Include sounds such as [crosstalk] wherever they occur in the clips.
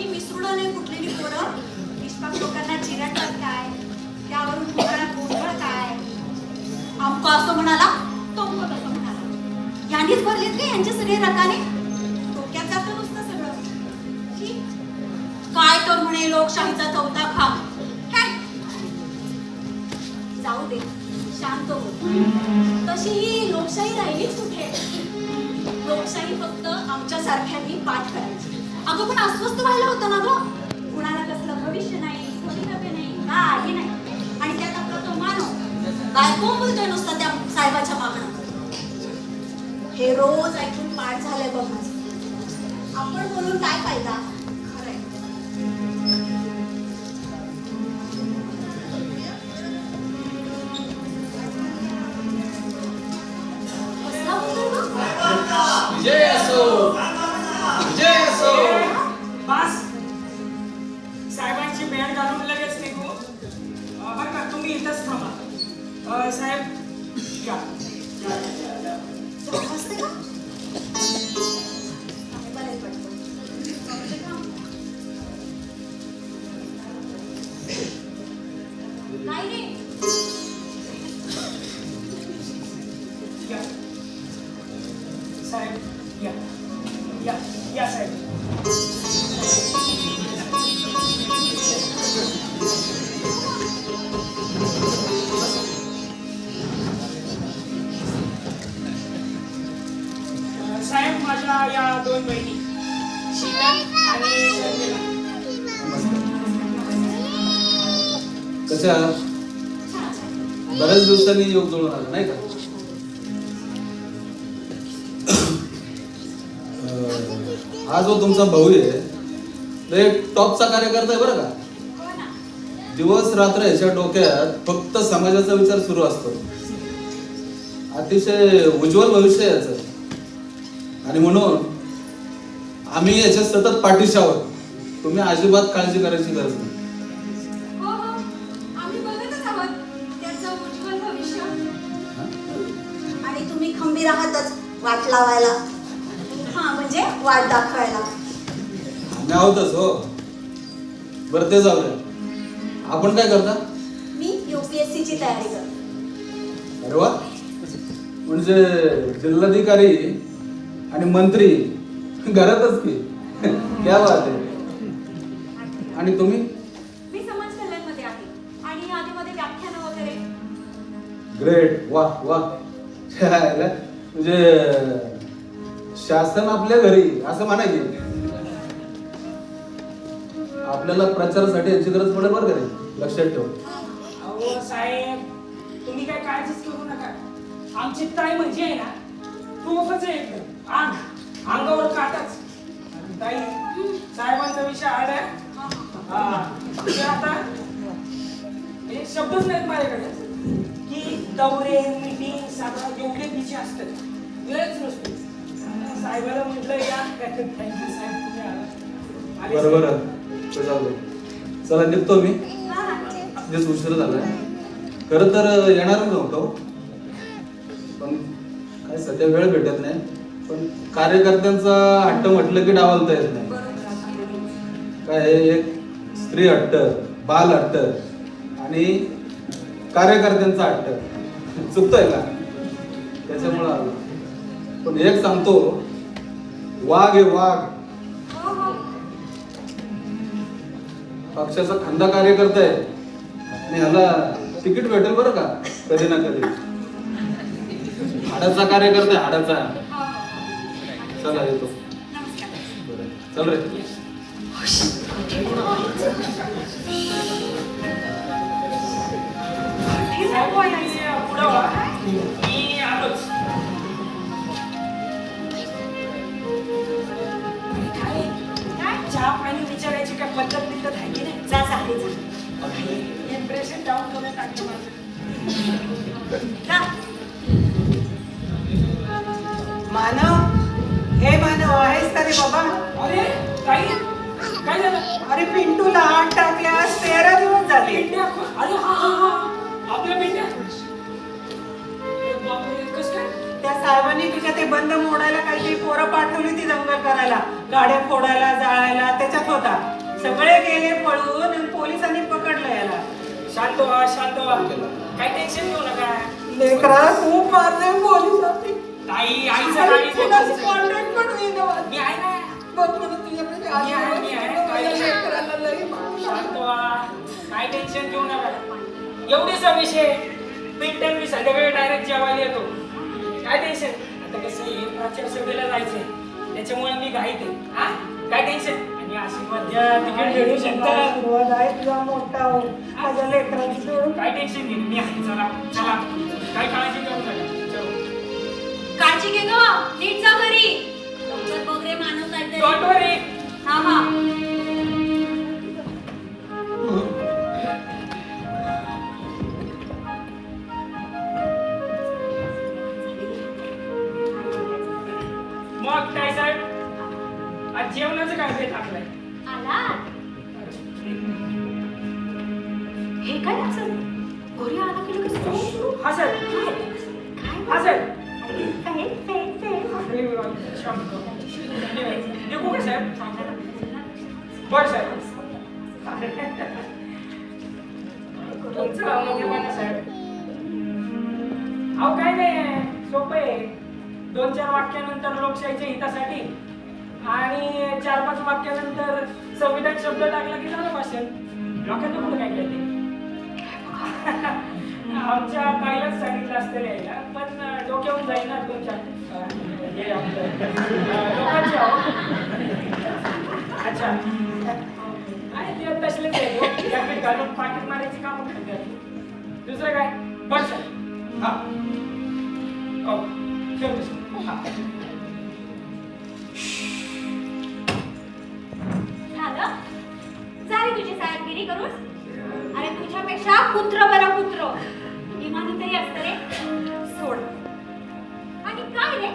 बड्या मिसळून नाही कुठलेली पोरं? निष्पाप लोकांना चिरटतात काय? त्यावरून पुढाऱ्यात गोंधळ काय? अमको असं म्हणाला तो असं म्हणाला. यांनीच भरलेत का यांच्या सगळे रकाने? डोक्यात जातं नुसतं सगळं. काय तर म्हणे लोकशाहीचा चौथा खांब. जाऊ दे शांत हो. तशी ही लोकशाही राहिलीच कुठे? लोकशाही फक्त आमच्या सारख्यांनी पाठ करायची. अगं पण अस्वस्थ व्हायला होतं ना गं. कुणाला कसलं भविष्य नाही भवितव्य नाही काही नाही. आणि त्यात आपला तो मानव काय बोलतोय नुसता त्या साहेबाच्या मागणं? हे रोज ऐकून पाठ झालंय बघ. आपण बोलून काय फायदा? दोन बहिणी. शीला आणि कशा? बऱ्याच दिवसांनी योग जुळून आला नाही का? हा जो तुमचा भाऊ आहे तो एक टॉपचा कार्यकर्ता आहे बरं का? दिवस रात्र याच्या डोक्यात फक्त समाजाचा विचार सुरू असतो. अतिशय उज्ज्वल भविष्य आहे याचं. आणि म्हणून आम्ही याच्या सतत पाठीशी आहोत तुम्ही अजिबात काळजी करायची गरज नाही. हो हो? आणि तुम्ही खंबीर आहातच वाट लावायला. हा म्हणजे वाट दाखवायला. आम्ही आहोतच हो. बरं ते जाऊ द्या. आपण काय करता? मी युपीएससी ची तयारी करते. अरे वा. म्हणजे जिल्हाधिकारी आणि मंत्री घरातच की. क्या बात आहे. आणि तुम्ही? मी समाज कल्याणमध्ये आहे. आणि आधीमध्ये व्याख्यानं वगैरे. ग्रेट वा वा. छायला. [laughs] म्हणजे शासन आपल्या घरी असं म्हणा की आपल्याला प्रचारासाठी याची गरज पडेल बरं का? लक्षात ठेव. अहो साहेब तुम्ही काय काळजीच करू नका. आमची ताई म्हणजे आहे ना खूपच आहे एकदम. आग. शब्दच नाहीत माझ्याकडे. की दौरे मीटिंग सगळं एवढे बिझी असतात. वेळच नसतो. साहेबाला म्हटलं या. थँक्यू साहेब तुम्ही आला. आले चला निघतो मी. म्हणजे उशीर झालाय. खरं तर येणार नव्हतो. पण काय सध्या वेळ भेटत नाही. पण कार्यकर्त्यांचा हट्ट म्हटलं की डावलता येत नाही. काय एक स्त्री हट्ट बाल हट्ट. आणि कार्यकर्त्यांचा हट्ट. चुकतोय का? त्याच्यामुळं आलो. पण एक सांगतो वाघ आहे वाघ. हो हो पक्षाचा खंदा कार्यकर्ता आहे. आणि ह्याला तिकीट भेटेल बरं का? कधी ना कधी. हाडाचा कार्यकर्ता आहे हाडाचा. चला येतो. चल रे. इम्प्रेशन डाऊन करून टाकलं माझं जा मानव हे मानव आहेस का रे बाबा. अरे ताई काय झालं? अरे पिंटूला आठ टाकल्यास तेरा दिवस झाले. अरे हा हा हा. आपल्या पिंट्या काय? त्या साहेबांनी तुझ्या ते बंद मोडायला काहीतरी पोरं पाठवली ती दंगल करायला. गाड्या फोडायला जाळायला त्याच्यात होता. सगळे गेले पळून आणि पोलिसांनी पकडलं याला. शांत व्हा शांत. व्हा काय टेन्शन घेऊ नका. लेकरा खूप मारले पोलिसांनी आईचं contact पण. मी आहे ना. बघ बरं तुझ्याकडे मी आहे, मी आहे. माझ्या लेकराला लई मारलं. शांत व्हा काय टेन्शन घेऊ नका. एवढीच विषय पिंटन मी संध्याकाळी डायरेक्ट जेवायला येतो. काय टेन्शन आता कसं आहे प्राचार सभेला जायचंय. त्याच्यामुळे मी घाईत आहे. हा? काय टेन्शन आणि आशीर्वाद द्या तिकीट आशीर्वाद आहे तुझा मोठा हो. माझ्या लेकराची. काय टेन्शन घेईन मी आहे. दोन चार वाक्यानंतर लोकशाहीच्या हितासाठी आणि चार पाच वाक्यानंतर संविधान शब्द टाकला की झालं भाषण? लोकांना कुठं काय कळते [laughs] आमच्या ताईलाच सांगितलं असतं यायला पण अं, डोक्यावरून जाईल ना तुमच्या. हे अच्छा. आणि ते तसलेच आहे हो. जॅकेट घालून पाकिट मारायची कामं करतात? दुसरं काय? बस हा. हो. ठेवतो. झालं तुझी साहेबगिरी करून अरे तुझ्यापेक्षा कुत्र बरं कुत्र. इमानी तरी असतं रे. सोड. आणि काय रे?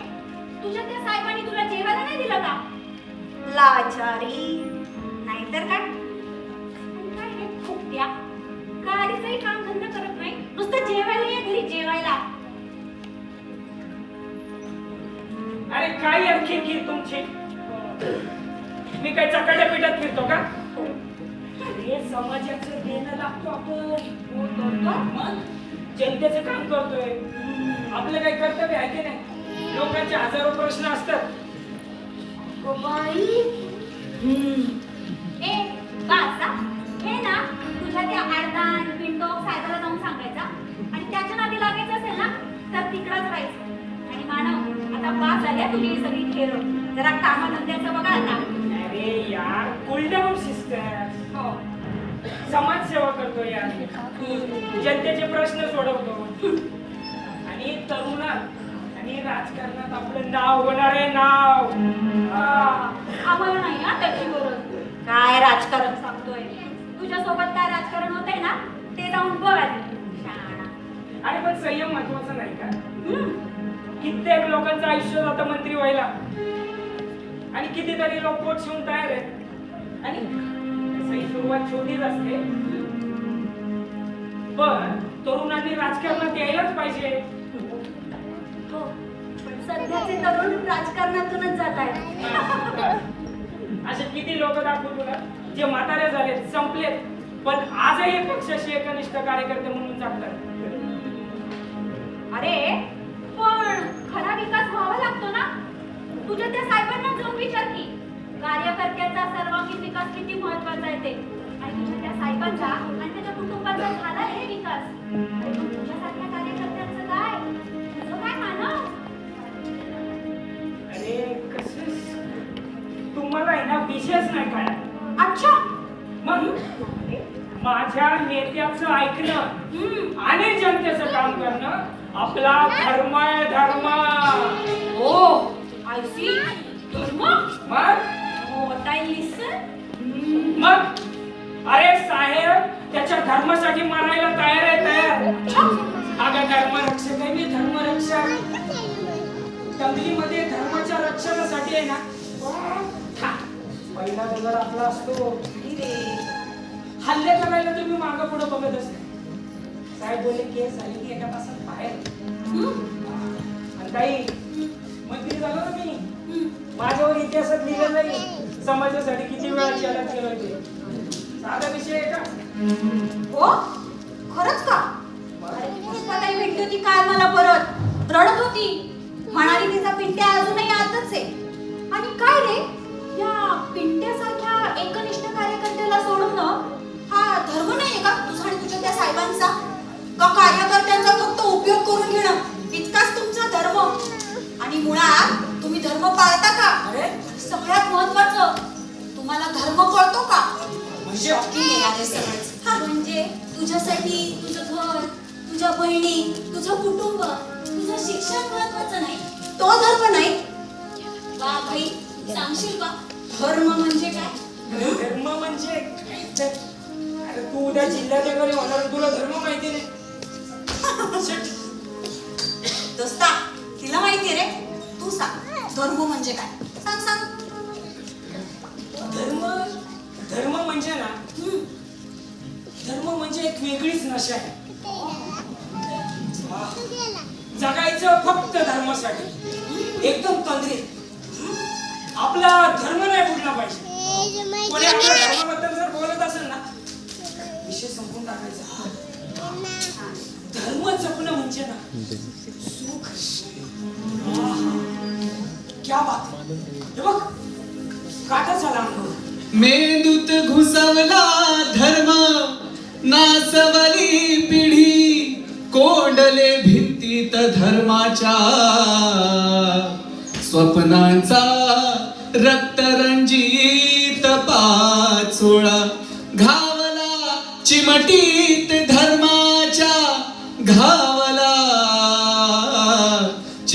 तुझ्या त्या साहेबांनी तुला जेवायला नाही दिलं का? लाचारी. नाहीतर काय? काय रे? फुकट्या. गाडीचंही काम धंदा करत नाही. नुसतं जेवायला ये घरी जेवायला. अरे काय आणखी की तुमची? मी काय चकाट्या पिठात फिरतो का? हे समाजाचं देणं लागतो आपण. मग जनतेचं काम करतोय. आपलं काही कर्तव्य आहे की नाही? लोकांचे हजारो प्रश्न असतात. ए बासा हे ना तुझ्या त्या अर्धान पिंटो साहेबाला जाऊन सांगायचा. बास झाल्या तुझी ही सगळी खेळ. जरा कामाधंद्याचं बघा आता. अरे यार कूल डाऊन सिस्टर हो. समाजसेवा करतो यार. जनतेचे प्रश्न सोडवतो. आणि तरुणात आणि राजकारणात आपलं नाव होणार आहे नाव. आम्हाला नाही हा त्याची गरज. काय राजकारण सांगतोय? तुझ्या सोबत काय राजकारण होतंय ना? ते जाऊन बघ. आणि पण संयम महत्त्वाचा नाही का. कित्येक लोकांचं आयुष्य जातं मंत्री व्हायला. आणि कितीतरी लोक पोट शिवून तयार आहेत. आणि सुरुवात छोटीच असते. पण तरुणांनी राजकारणात यायलाच पाहिजे. हो पण सध्याचे तरुण राजकारणातूनच जात आहेत. असे किती लोक दाखवू तुला? जे म्हातारे झालेत संपलेत. पण आजही पक्षाशी एकनिष्ठ कार्यकर्ते म्हणून जगतात. अरे पण खरा विकास व्हावा लागतो ना? तुझ्या त्या साहेबांना जाऊन विचार की. कार्यकर्त्याचा सर्वांगीण विकास किती महत्त्वाचा आहे ते. आणि तुझ्या त्या साहेबांचा आणि त्याच्या कुटुंबाचा झाला रे विकास. तुझ्यासारख्या कार्यकर्त्यांचं काय? तुझं काय मानव? अरे कसं तुम्हाला आहे ना विषयच नाही काय अच्छा. मग माझ्या नेत्याचं ऐकणं आणि जनतेचं काम करणं आपला धर्म आहे धर्म. हो आय सी धर्म? मग? हो आय लिसन मग? अरे साहेब त्याच्या धर्मासाठी मारायला तयार आहे तयार. अगं धर्मरक्षक आहे मी धर्मरक्षक. तंगलीमध्ये धर्माच्या रक्षणासाठी आहे ना? पहिला दगड आपला असतो. हल्ले करायला तुम्ही मागं पुढे बघत असते. साहेब बोलले केस झाली की एका बाहेर आणि ताई मंत्री झालो ना मी. माझ्यावर इतिहासात लिहिलं नाही. समाजासाठी किती वेळा चॅलेंज केलं ते साधा विषय आहे का? हो? खरंच का? पुष्पाताई भेटली होती काल मला परत. रडत होती. म्हणाली तिचा पिंट्या अजूनही आतच आहे. आणि काय रे? या पिंट्यासारख्या एकनिष्ठ कार्यकर्त्याला सोडवणं हा धर्म नाहीये का? तुझा आणि तुझ्या त्या साहेबांचा? का कार्यकर्त्यांचा फक्त उपयोग करून घेणं इतकाच तुमचा धर्म. आणि मुळात तुम्ही धर्म पाळता का? अरे सगळ्यात महत्वाचं तुम्हाला धर्म कळतो का? म्हणजे? म्हणजे तुझ्यासाठी तुझं घर तुझ्या बहिणी तुझं कुटुंब तुझं शिक्षण महत्वाचं नाही. तो धर्म नाही. वा भाई सांगशील का? धर्म म्हणजे काय? धर्म म्हणजे? तू उद्या जिल्हाधिकारी होणार आणि तुला धर्म माहिती नाही. [coughs] दोस्ता तिला माहिती रे. तू सांग. धर्म म्हणजे काय? सांग सांग. धर्म धर्म म्हणजे ना. धर्म म्हणजे एक वेगळीच नशा आहे. [laughs] जगायचं फक्त धर्मासाठी. एकदम तंद्रीत. आपला धर्म नाही बुडला पाहिजे. कोणी आपल्या धर्माबद्दल जर बोलत असेल ना विषय संपून टाकायचा. [laughs] धर्म जपणं म्हणजे ना. सुख क्या बात हे. बघ काटा झाला मेंदूत घुसवला धर्म नासवली पिढी कोंडले भिंतीत धर्माच्या. स्वप्नांचा रक्तरंजित पाचोळा घावला चिमटीत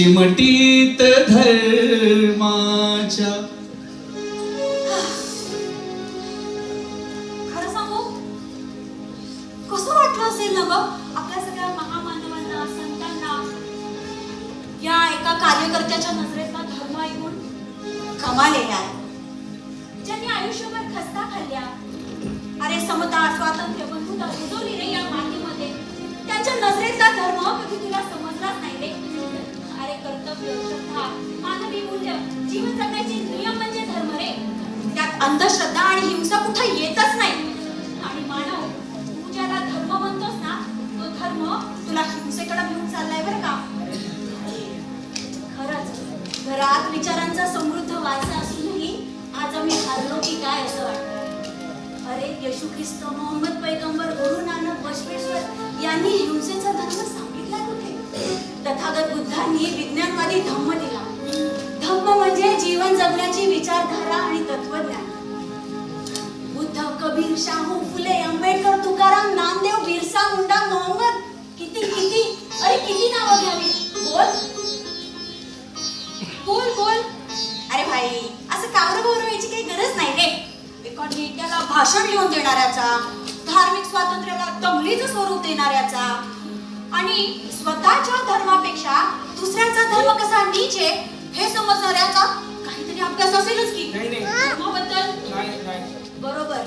चिमटीत धर्माच्या खरं सांगू? कसं वाटलं असेल ना ग? आपल्या सगळ्या महामानवांना संतांना या एका कार्यकर्त्याच्या नजरेतला धर्म ऐकून कमाले यार ज्यांनी आयुष्यभर खस्ता खाल्ल्या अरे समता स्वातंत्र्य बंधुता रुजवली रे या मातीमध्ये त्यांच्या नजरेतला धर्म कधी तुला समजलाच नाही रे. कर्तव्य श्रद्धा मानवी मूल्य जीवन जगण्याचे नियम म्हणजे धर्म रे. त्यात अंधश्रद्धा आणि हिंसा कुठं येतच नाही. आणि मानव तू ज्याला धर्म म्हणतोस ना तो धर्म तुला हिंसेकडे घेऊन चाललाय बरं का? खरंच घरात विचारांचा समृद्ध वारसा असूनही आज आम्ही हरलो की काय असं वाटतं? अरे येशू ख्रिस्त मोहम्मद पैगंबर गुरु नानक बसवेश्वर विचारधारा आणि तत्वज्ञान बुद्ध कबीर शाहू फुले आंबेडकर तुकाराम नामदेव बिरसा मुंडा मोहम्मद किती किती? अरे किती नावं घ्यावी? बोल. बोल बोल. अरे भाई असं कावर गौरवायची काही गरज नाही रे. एका नेत्याला भाषण लिहून देणाऱ्याचा धार्मिक स्वातंत्र्याला दंगलीचं स्वरूप देणाऱ्याचा आणि स्वतःच्या धर्मापेक्षा दुसऱ्याचा धर्म कसा नीच आहे हे समजणाऱ्याचा काहीतरी अभ्यास असेलच की? नाही, नाही. धर्माबद्दल? नाही नाही. बरोबर.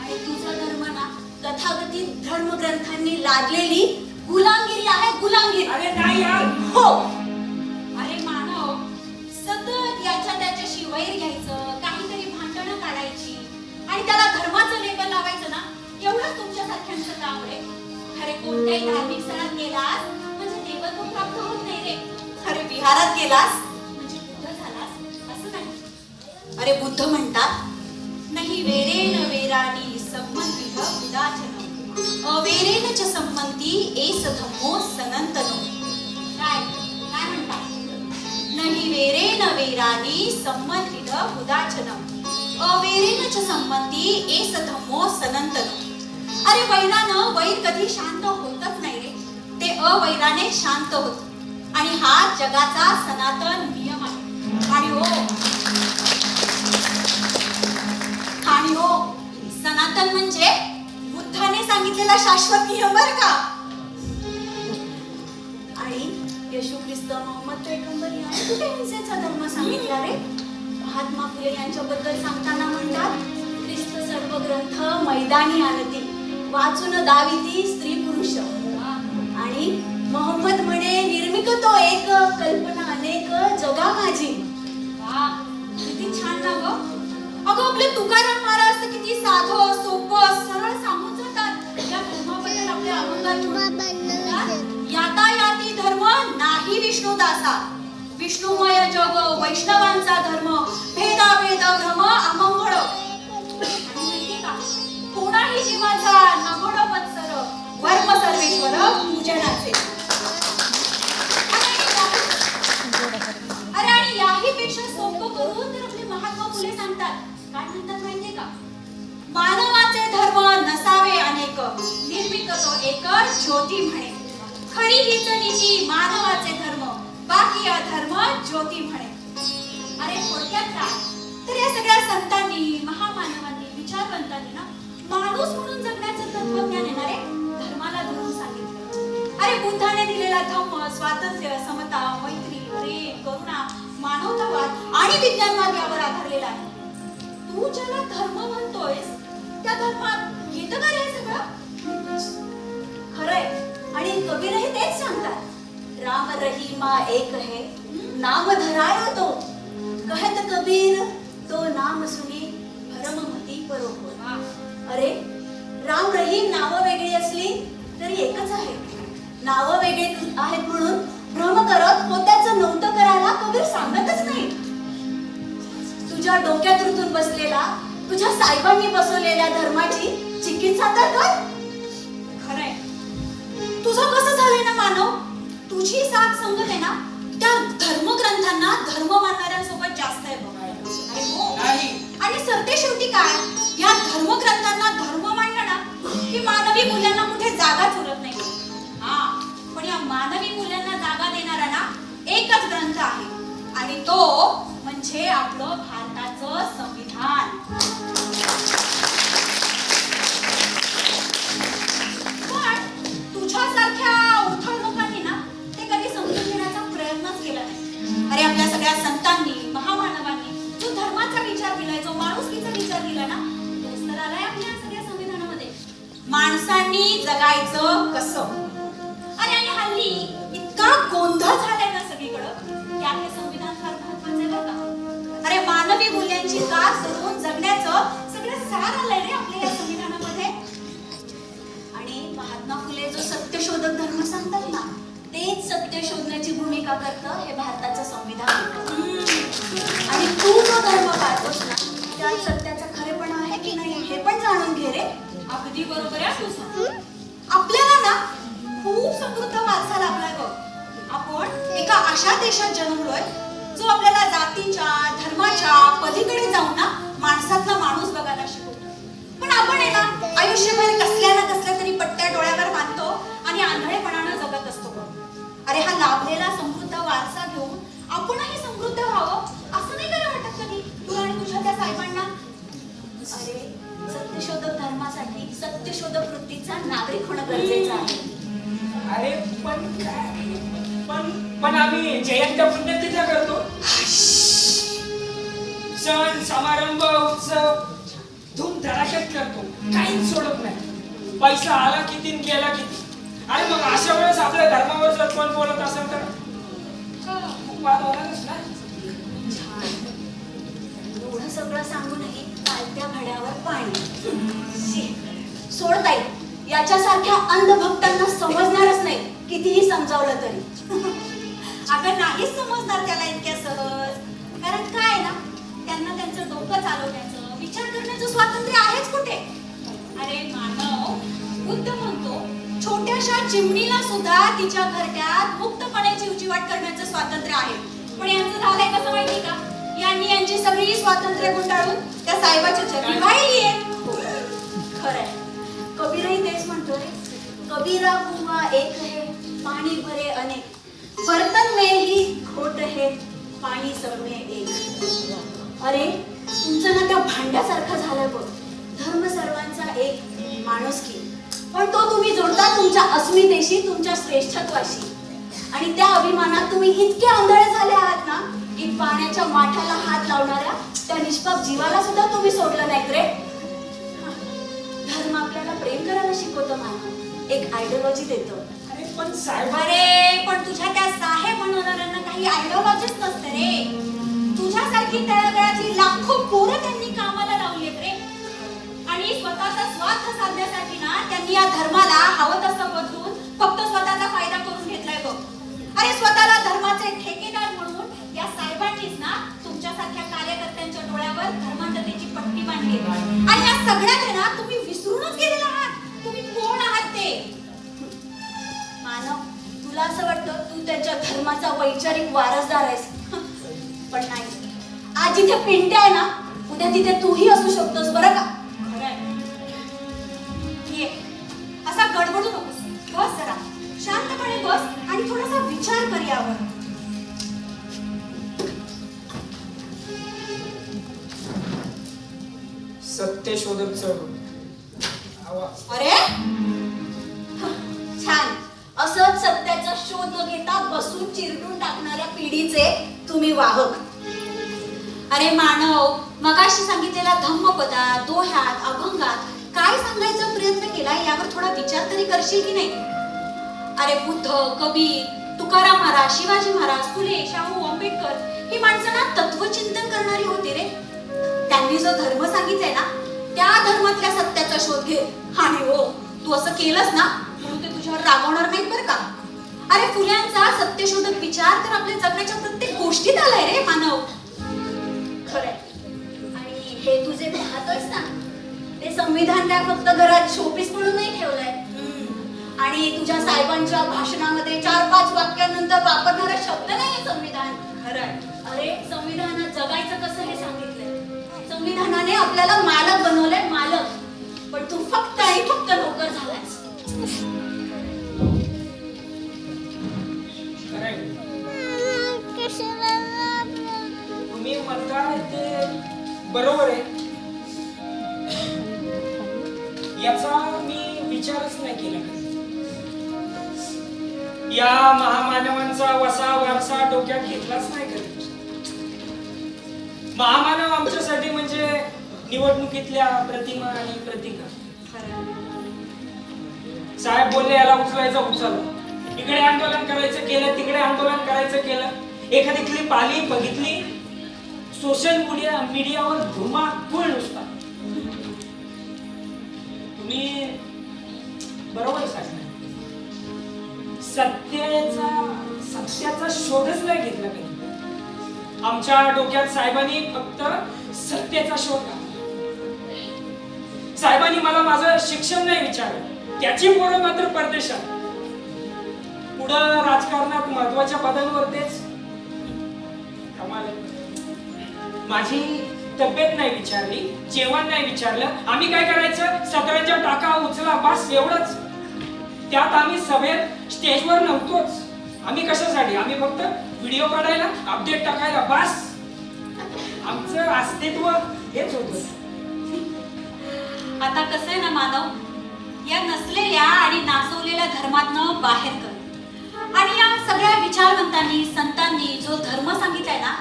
आणि तुझा धर्म ना तथागतीत धर्मग्रंथांनी लादलेली गुलामगिरी आहे गुलामगिरी. अरे नाही यार. हो. अरे मानव सतत याच्या त्याच्याशी वैर घ्यायचं काहीतरी भांडणं काढायची आणि त्याला धर्माचं लेबल लावायचं ना एवढंच तुमच्या सारख्यांचं काम रे अरे कोणत्याही धार्मिक स्थळात गेलास म्हणजे देवत्व प्राप्त होत नाही रे. अरे विहारात गेलास अरे बुद्ध म्हणतात नाही वेरेन वेराणी संबंधित उदाचन। अवेरेन च संबंधी एस धम्मो सनंतनो काय काय म्हणतात? नाही वेरेन वेराणी संबंधित उदाचन। अवेरेन च संबंधी एस धम्मो सनंतनो अरे वैरानं वैर कधी शांत होतच नाही रे. ते अवैराने शांत होत. आणि हा जगाचा सनातन बुद्धाने शाश्वत नियम बर का? आणि येशू ख्रिस्त मोहम्मद पैगंबर यांनी कुठे हिंसेचा धर्म सांगितला रे? महात्मा फुले यांच्याबद्दल सांगताना म्हणतात ख्रिस्त सर्व ग्रंथ मैदानी आणती वाचून दाविती स्त्री पुरुष. आणि मोहम्मद म्हणे निर्मिक तो एक कल्पना अनेक जगा माझी किती छान ना ग. अगं आपले तुकाराम महाराज किती साधं सोपं सरळ सांगून जातात. यातायाती धर्म नाही विष्णुदासा. विष्णुमय जग वैष्णवांचा धर्म भेदा भेद भ्रम ज्योती म्हणे. खरी हीच नीती मानवाचे धर्म. बाकी अधर्म ज्योती म्हणे. अरे थोडक्यात काय तर या सगळ्या संतांनी महामानवांनी विचारवंतांनी ना माणूस म्हणून जगण्याचं तत्वज्ञान येणारे धर्माला धरून सांगितलं. अरे बुद्धाने दिलेला धम्म स्वातंत्र्य समता मैत्री प्रेम करुणा मानवतावाद आणि विज्ञानवाद यावर आधारलेला आहे. तू ज्याला धर्म म्हणतोयस त्या धर्मा सांगतात? राम रहीमा एक है नाम धरायो तो। कहत कबीर तो नाम सुनी भरममती बरोबर अरे राम रहीम नावं वेगळी असली तरी एकच आहे. नावं वेगळी आहेत म्हणून भ्रम करत होत्याचं नव्हतं करायला कबीर सांगतच नाही. तुझ्या डोक्यात रुतून बसलेला तुझ्या साहेबांनी बसवलेल्या धर्माची चिकित्सा तर कर. तुझं कसं झालंय ना मानव? तुझी साथ संगत आहे ना त्या धर्मग्रंथांना धर्म मानणाऱ्यांसोबत जास्त आहे बघ अरे हो? आणि सरते शेवटी काय? या धर्मग्रंथांना धर्म मांडलं ना की मानवी मूल्यांना कुठे जागाच उरत नाही. हा पण या मानवी मूल्यांना जागा देणारा ना एकच ग्रंथ आहे. आणि तो म्हणजे आपलं भारताचं संविधान. सगळ्या संतांनी महामानवांनी जो धर्माचा विचार केलाय जो माणुसकीचा विचार केला ना तोच तर आलाय आपल्या सगळ्या संविधानामध्ये. माणसांनी जगायचं कसं? अरे आणि हल्ली इतका गोंधळ झालाय ना सगळीकडं की हे संविधान फार महत्वाचं आहे का? अरे मानवी मूल्यांची कास धरून जगण्याचं सगळं सार आलंय रे आपल्या या संविधानामध्ये. आणि महात्मा फुले जो सत्यशोधक धर्म सांगतात ना तेच सत्य शोधण्याची भूमिका करतं हे भारताचं संविधान आणि तू जो धर्म पाळतोस ना त्यात सत्याचा खरेपणा आहे की नाही हे पण जाणून घे रे. अगदी बरोबर आहे तुझं. आपल्याला ना खूप समृद्ध वारसा लाभलाय बघ. आपण एका अशा देशात जन्मलोय जो आपल्याला जातीच्या धर्माच्या पलीकडे जाऊन ना माणसातला माणूस बघायला शिकवतो. पण आपण आहे ना आयुष्यभर कसल्या ना कसल्या तरी पट्ट्या डोळ्यावर बांधतो आणि बघ. अरे हा लाभलेला समृद्ध वारसा घेऊन आपणही समृद्ध व्हावं असं नाही करा वाटत कधी? तू आणि तुझ्या त्या साहेबांना? अरे सत्यशोधक धर्मासाठी सत्यशोधक वृत्तीचा नागरिक होणं गरजेचं आहे. अरे पण पण पण आम्ही जयंत पुण्यतिथ्या करतो. सण समारंभ उत्सव धूम धडाक्यात करतो. काहीच सोडत नाही. पैसा आला किती गेला किती अरे मग अशा वेळेस आपल्या धर्मावर जर कोण बोलत असेल तर? वाद होणारच ना? एवढं सगळं सांगूनही पालत्या घड्यावर पाणी. सोड ताई याच्यासारख्या अंधभक्तांना समजणारच नाही. कितीही समजावलं तरी. अगं नाहीच समजणार त्याला इतक्या सहज. कारण काय आहे ना त्यांना त्यांचं डोकं चालवण्याचं विचार करण्याचं स्वातंत्र्य आहेच कुठे? अरे मानव बुद्ध म्हणतो छोट्याशा चिमणीला सुद्धा तिच्या घरट्यात मुक्तपणे जीवजीवाट करण्याचं स्वातंत्र्य आहे. पण यांचं झालंय कसं माहिती का? यांनी यांची सगळी स्वातंत्र्य गुंडाळून त्या साहेबाच्या चरणी वाहिली खरंय. कबीरही तेच म्हणतो रे कबीरा कुवा एक है पाणी भरे अनेक. बर्तन में ही खोट है पाणी सब में एक. अरे तुमचं ना त्या भांड्यासारखं झालं बघ. धर्म सर्वांचा एक माणूस की पण तो तुम्ही जोडता तुमच्या अस्मितेशी तुमच्या श्रेष्ठत्वाशी. आणि त्या अभिमानात तुम्ही इतके आंधळे झाले आहात ना की पाण्याच्या माठाला हात लावणाऱ्या त्या निष्पाप जीवाला सुद्धा तुम्ही सोडलं नाहीत रे. धर्म आपल्याला प्रेम करायला शिकवतो मानव एक आयडिओलॉजी देतो. अरे पण साहेब अरे पण तुझ्या त्या साहेब म्हणणाऱ्यांना काही आयडिओलॉजीच नसते रे. तुझ्यासारखी तळगळाची लाखो पोरं त्यांनी कामाला लावलीत रे. आणि स्वतःचा स्वार्थ साधण्यासाठी आणि या सगळ्याने ना तुम्ही विसरूनच गेलेला आहात. तुम्ही कोण आहात ते? मानव तुला असं वाटतं तू त्याच्या धर्माचा वैचारिक वारसदार आहेस? पण नाही. आज जिथे पिंट्या आहे ना उद्या तिथे तूही असू शकतोस बरं का? सत्य शोधत चढू अरे छान असंच सत्याचा शोध न घेता बसून चिरडून टाकणाऱ्या पिढीचे तुम्ही वाहक अरे मानव मगाशी सांगितलेला धम्मपदा दोह्यात अभंगात काय सांगायचा प्रयत्न केला यावर थोडा विचार तरी करशील की नाही? अरे बुद्ध कबीर तुकाराम महाराज शिवाजी महाराज फुले शाहू आंबेडकर ही माणसं ना तत्वचिंतन करणारी होती रे. त्यांनी जो धर्म सांगितलाय ना त्या धर्मातल्या सत्याचा शोध घे आणि हो तू असं केलंस ना म्हणून ते तुझ्यावर रागवणार नाहीत बरं का? अरे फुल्यांचा सत्यशोधक विचार तर आपल्या जगण्याच्या प्रत्येक गोष्टीत आलाय रे मानव. खरंय. आणि हे तुझे पाहतोयस ना. ते संविधान काय फक्त घरात शोपीस म्हणून नाही ठेवलंय. आणि तुझ्या साहेबांच्या भाषणामध्ये चार पाच वाक्यानंतर वापरणारा शब्द नाही संविधान. खरंय. अरे संविधानात जगायचं कसं हे सांगितलंय? संविधानाने आपल्याला मालक बनवलंय मालक. पण तू फक्त आणि फक्त नोकर झालायस. तुम्ही म्हणताय ते बरोबर आहे. याचा मी विचारच नाही केला या महामानवांचा वसा वारसा डोक्यात घेतलाच नाही कधी. महामानव आमच्यासाठी म्हणजे निवडणुकीतल्या प्रतिमा आणि प्रतिका. साहेब बोलले याला उचलायचं उचललं इकडे आंदोलन करायचं केलं तिकडे आंदोलन करायचं केलं. एखादी क्लिप आली बघितली सोशल मीडिया मीडियावर धुमाकूळ नुसता. तुम्ही बरोबर सांगताय सत्याचा सत्याचा शोधच नाही घेतला कधी. आमच्या डोक्यात साहेबांनी फक्त सत्याचा शोध घातला. साहेबांनी मला माझं शिक्षण नाही विचारलं. त्याची पोरं मात्र परदेशात. पुढं राजकारणात महत्त्वाच्या पदांवर तेच. कमाल माझी तब्येत नाही विचारली जेवण नाही विचारलं. आम्ही काय करायचं? सतराच्या टाका उचला बस एवढंच. त्यात आम्ही सभेत स्टेजवर नव्हतोच. आम्ही कशासाठी? आम्ही फक्त व्हिडिओ काढायला अपडेट टाकायला बस. आमचं अस्तित्व हेच होतं. आता कसं आहे ना मानव? या नसलेल्या आणि नाचवलेल्या धर्मातनं बाहेर कर. आणि या सगळ्या विचारवंतांनी संतांनी जो धर्म सांगितलाय ना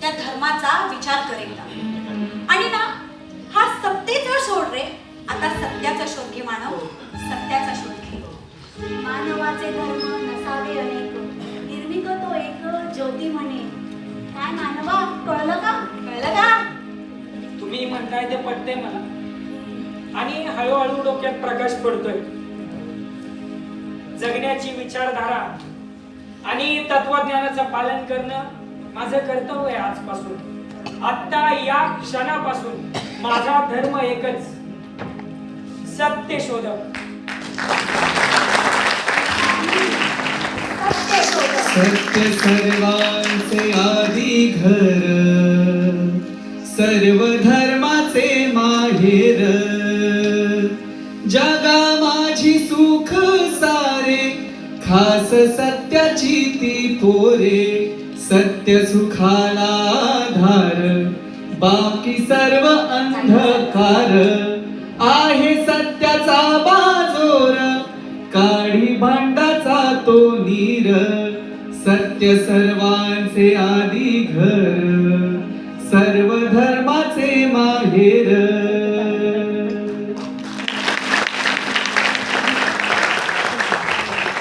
त्या धर्माचा विचार कर एकदा. आणि ना हा सत्तेचा शोध रे. आता सत्याचा शोध घे मानव. सत्याचा शोध घे. मानवाचे धर्म नसावे अनेक. एक ज्योती म्हणे. काय मानवा कळलं का? कळलं का? तुम्ही म्हणताय ते पटते मला. आणि हळूहळू डोक्यात प्रकाश पडतोय. जगण्याची विचारधारा आणि तत्वज्ञानाचं पालन करणं माझं कर्तव्य आहे आजपासून. आता या क्षणापासून माझा धर्म एकच. सत्य शोधक सत्य सर्वांचे आधी घर सर्व धर्माचे माहेर. जगा माझी सुख सारे खास सत्याची ती पोरे. सत्य सुखाला आधार बाकी सर्व सत्य सर्वांचे आधी घर.